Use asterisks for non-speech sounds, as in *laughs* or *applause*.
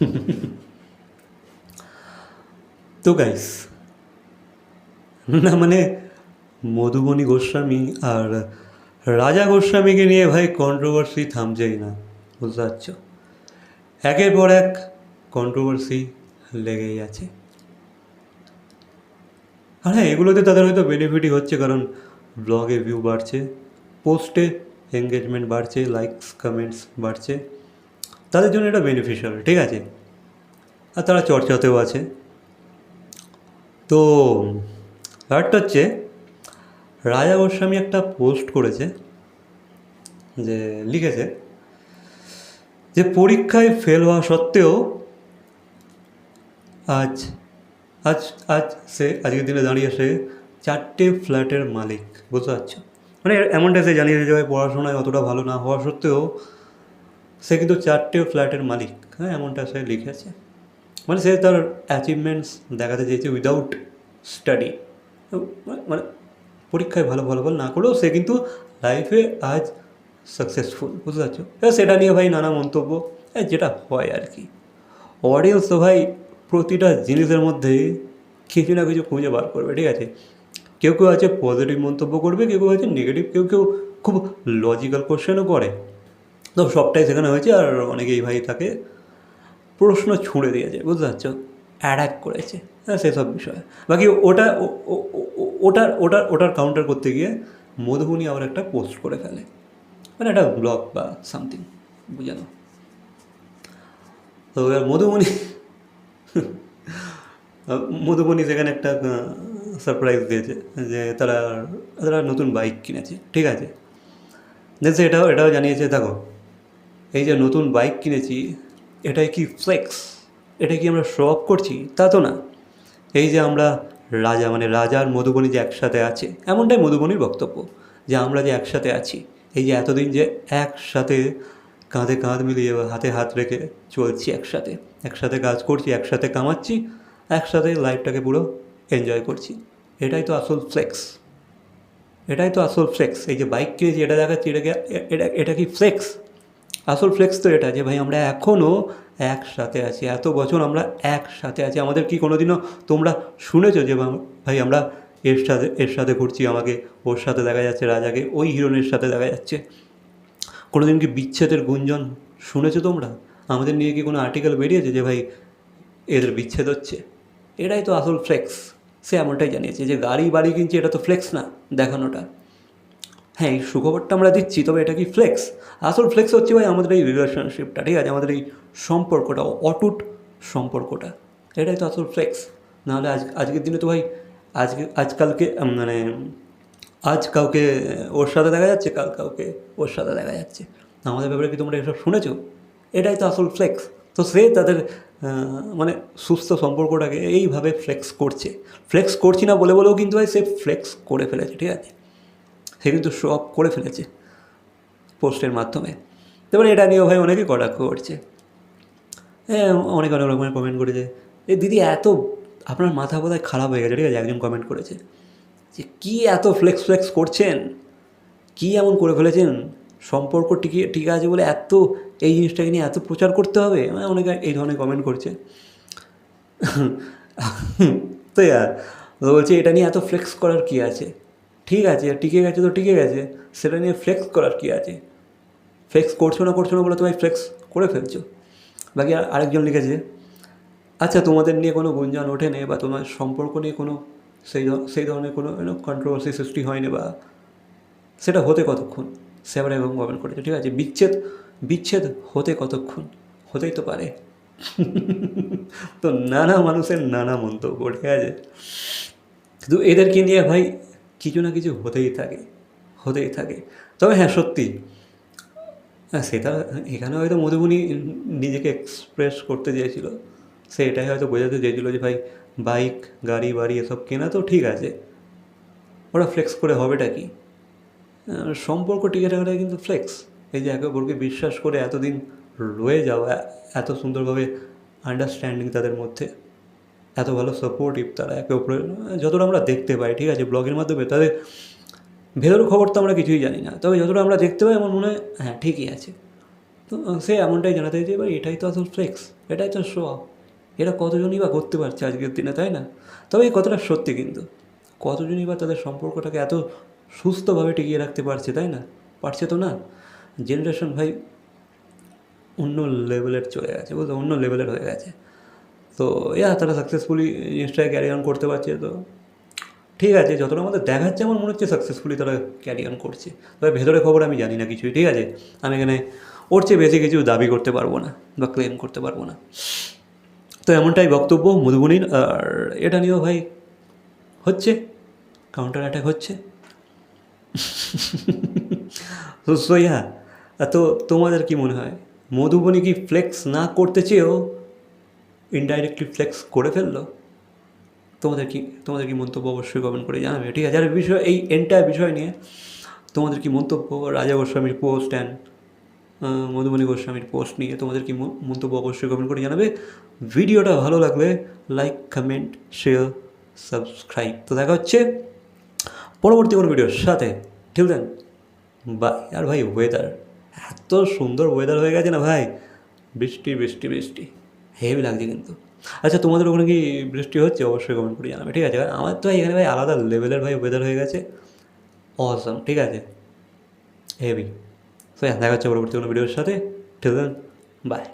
*laughs* তো গাইস না মানে মধুবনী গোস্বামী আর রাজা গোস্বামীকে নিয়ে ভাই কন্ট্রোভার্সি থামছেই না, বুঝতে পারছ? একের পর এক কন্ট্রোভার্সি লেগেই আছে। আর হ্যাঁ এগুলোতে তাদের হয়তো বেনিফিটই হচ্ছে কারণ ব্লগে ভিউ বাড়ছে পোস্টে এঙ্গেজমেন্ট বাড়ছে লাইকস কমেন্টস বাড়ছে। তাদের জন্য এটা বেনিফিশিয়াল ঠিক আছে? আর তারা চর্চাতেও আছে। তো ব্যাপারটা হচ্ছে, রাজা গোস্বামী একটা পোস্ট করেছে, যে লিখেছে, যে পরীক্ষায় ফেল হওয়া সত্ত্বেও আজ আজ আজ সে, আজকের দিনে দাঁড়িয়ে সে চারটে ফ্ল্যাটের মালিক, বুঝতে পারছ? মানে এমনটা সে জানিয়ে যে ভাই পড়াশোনায় অতটা ভালো না হওয়া সত্ত্বেও সে কিন্তু চারটে ফ্ল্যাটের মালিক। হ্যাঁ এমনটা সে লিখেছে। মানে সে তার অ্যাচিভমেন্টস দেখাতে চেয়েছে উইদাউট স্টাডি মানে পরীক্ষায় ভালো ফলাফল না করেও সে কিন্তু লাইফে আজ সাকসেসফুল বুঝতে পারছ? এবার সেটা নিয়ে ভাই নানা মন্তব্য এ, যেটা হয় আর কি। অডিয়েন্স তো ভাই প্রতিটা জিনিসের মধ্যে কিছু না কিছু খুঁজে বার করবে ঠিক আছে? কেউ কেউ আছে পজিটিভ মন্তব্য করবে কেউ কেউ আছে নেগেটিভ কেউ কেউ খুব লজিক্যাল কোশ্চেনও করে। তো সবটাই সেখানে হয়েছে আর অনেকেই ভাই তাকে প্রশ্ন ছুঁড়ে দিয়েছে, বুঝতে পারছ? অ্যাটাক করেছে হ্যাঁ সেসব বিষয়ে। বাকি ওটা ওটার ওটার ওটার কাউন্টার করতে গিয়ে মধুবনী আবার একটা পোস্ট করে ফেলে। মানে একটা ব্লগ বা সামথিং বুঝে তো এবার মধুবনী মধুবনী সেখানে একটা সারপ্রাইজ দিয়েছে যে তারা তারা নতুন বাইক কিনেছে, ঠিক আছে? সে এটাও এটাও জানিয়েছে, দেখো এই যে নতুন বাইক কিনেছি, এটাই কি ফ্লেক্স এটা কি আমরা শো অফ করছি? তা তো না। এই যে আমরা রাজা মানে রাজার মধুবনী যে একসাথে আছে, এমনটাই মধুবনীর বক্তব্য, যে আমরা যে একসাথে আছি, এই যে এতদিন যে একসাথে কাঁধে কাঁধ মিলিয়ে হাতে হাত রেখে চলছি একসাথে একসাথে কাজ করছি, একসাথে কামাচ্ছি, একসাথে লাইফটাকে পুরো এনজয় করছি। এটাই তো আসল ফ্লেক্স এটাই তো আসল ফ্লেক্স এই যে বাইক কিনেছি, এটা দেখাচ্ছি, এটাকে এটা এটা কি ফ্লেক্স আসল ফ্লেক্স তো এটা যে ভাই আমরা এখনও একসাথে আছি, এত বছর আমরা একসাথে আছি। আমাদের কি কোনো দিনও তোমরা শুনেছো যে ভাই- আমরা এর সাথে এর সাথে ঘুরছি, আমাকে ওর সাথে দেখা যাচ্ছে, রাজাকে ওই হিরোনের সাথে দেখা যাচ্ছে। কোনো দিন কি বিচ্ছেদের গুঞ্জন শুনেছো তোমরা? আমাদের নিয়ে কি কোনো আর্টিকেল বেরিয়েছে যে ভাই এদের বিচ্ছেদ হচ্ছে? এটাই তো আসল ফ্লেক্স সে এমনটাই জানিয়েছে যে গাড়ি বাড়ি কিনছে, এটা তো ফ্লেক্স না, দেখানোটা। হ্যাঁ এই সুখবরটা আমরা দিচ্ছি, তবে এটা কি ফ্লেক্স আসল ফ্লেক্স হচ্ছে ভাই আমাদের এই রিলেশনশিপটা ঠিক আছে? আমাদের এই সম্পর্কটা, অটুট সম্পর্কটা। এটাই তো আসল ফ্লেক্স নাহলে আজ, আজকের দিনে তো ভাই আজকে আজকালকে মানে আজ কাউকে ওর সাথে দেখা যাচ্ছে, কাল কাউকে ওর সাথে দেখা যাচ্ছে। আমাদের ব্যাপারে কি তোমরা এসব শুনেছো? এটাই তো আসল ফ্লেক্স তো সে তাদের মানে সুস্থ সম্পর্কটাকে এইভাবে ফ্লেক্স করছে। ফ্লেক্স করছি না বলে বলেও কিন্তু ভাই সে ফ্লেক্স করে ফেলেছে, ঠিক আছে? সে কিন্তু শো অফ করে ফেলেছে পোস্টের মাধ্যমে। তারপরে এটা নিয়েও ভাই অনেকে কটাক্ষ করছে। হ্যাঁ অনেক অনেক রকমের কমেন্ট করেছে। এ দিদি এত আপনার মাথা বোধহয় খারাপ হয়ে গেছে, ঠিক আছে? একজন কমেন্ট করেছে যে, কী এত ফ্লেক্স ফ্লেক্স করছেন? কী এমন করে ফেলেছেন? সম্পর্ক টিকে, ঠিক আছে বলে এত, এই জিনিসটাকে নিয়ে এত প্রচার করতে হবে? মানে অনেকে এই ধরনের কমেন্ট করছে। তো ইয়ার বলছে, এটা নিয়ে এত ফ্লেক্স করার কী আছে? ঠিক আছে টিকে গেছে তো টিকে গেছে। সেটা নিয়ে ফ্লেক্স করার কী আছে? ফ্লেক্স করছ না করছ না বলে তোমায় ফ্লেক্স করে ফেলছো? বাকি আর- আরেকজন লিখেছে আচ্ছা তোমাদের নিয়ে কোনো গুঞ্জন ওঠেনি বা তোমার সম্পর্ক নিয়ে কোনো সেই সেই ধরনের কোনো কন্ট্রোভার্সি সৃষ্টি হয়নি বা? সেটা হতে কতক্ষণ? সে আবার এরকম কমেন্ট করেছে, ঠিক আছে, বিচ্ছেদ বিচ্ছেদ হতে কতক্ষণ? হতেই তো পারে। *laughs* তো নানা মানুষের নানা মন্তব্য, ঠিক আছে? কিন্তু এদেরকে নিয়ে ভাই কিছু না কিছু হতেই থাকে হতেই থাকে। তবে হ্যাঁ সত্যি। হ্যাঁ সেটা এখানে হয়তো মধুবনী নিজেকে এক্সপ্রেস করতে চেয়েছিল। সে এটাই হয়তো বোঝাতে চেয়েছিল যে, ভাই বাইক গাড়ি, বাড়ি, এসব কেনা তো ঠিক আছে। ওরা ফ্লেক্স করে হবেটা কি? সম্পর্ক টিকে থাকাটা কিন্তু ফ্লেক্স এই যে একে অপরকে বিশ্বাস করে এতদিন রয়ে যাওয়া, এত সুন্দরভাবে আন্ডারস্ট্যান্ডিং তাদের মধ্যে। এত ভালো সাপোর্টিভ তারা একে অপরের যতটা আমরা দেখতে পাই, ঠিক আছে? ব্লগের মাধ্যমে তাদের ভেতর খবর তো আমরা কিছুই জানি না। তবে যতটা আমরা দেখতে পাই, আমার মনে হয় হ্যাঁ ঠিকই আছে। তো সে এমনটাই জানাতে চাইছে, এবার এটাই তো আসল ফ্লেক্স এটাই তো শো অফ এটা কতজনই বা করতে পারছে আজকের দিনে, তাই না? তবে এই কথাটা সত্যি কিন্তু। কতজনই বা তাদের সম্পর্কটাকে এত সুস্থভাবে টিকিয়ে রাখতে পারছে, তাই না? পারছে তো না? জেনারেশন ভাই অন্য লেভেলের চলে গেছে, বুঝলো? অন্য লেভেলের হয়ে গেছে। তো ইয়া, তারা সাকসেসফুলি জিনিসটাকে ক্যারি অন করতে পারছে, তো ঠিক আছে, যতটা আমাদের দেখাচ্ছে আমার মনে হচ্ছে সাকসেসফুলি তারা ক্যারি অন করছে। তবে ভেতরে খবর আমি জানি না কিছুই, ঠিক আছে? আমি এখানে ওর চেয়ে বেশি কিছু দাবি করতে পারব না বা ক্লেম করতে পারব না। তো এমনটাই বক্তব্য মধুবনীর, আর এটা নিয়েও ভাই হচ্ছে কাউন্টার অ্যাটাক হচ্ছে। *laughs* so তো তোমাদের কি মনে হয়? মধুবনী কি ফ্লেক্স না করতে চেয়েও ইনডাইরেক্টলি ফ্লেক্স করে ফেলল, তোমাদের কি তোমাদের কি মন্তব্য অবশ্যই কমেন্ট করে জানাবে। ঠিক আছে, আর বিষয়, এই এন্টায়ার বিষয় নিয়ে তোমাদের কি মন্তব্য? রাজা গোস্বামীর পোস্ট অ্যান্ড মধুবনী গোস্বামীর পোস্ট নিয়ে তোমাদের কি মন্তব্য অবশ্যই কমেন্ট করে জানাবে। ভিডিওটা ভালো লাগলে লাইক কমেন্ট শেয়ার সাবস্ক্রাইব তো দেখা হচ্ছে পরবর্তী কোনো ভিডিওর সাথে। ঠিক দেন বাই আর ভাই ওয়েদার এত সুন্দর ওয়েদার হয়ে গেছে না ভাই? বৃষ্টি বৃষ্টি বৃষ্টি। হেভি লাগছে কিন্তু। আচ্ছা তোমাদের ওখানে কি বৃষ্টি হচ্ছে? অবশ্যই কমেন্ট করে জানাবে, ঠিক আছে? আমার তো এখানে ভাই আলাদা লেভেলের ভাই ওয়েদার হয়ে গেছে। অসম ঠিক আছে? হেভি তো দেখা হচ্ছে পরবর্তী কোনো ভিডিওর সাথে। ঠিক বাই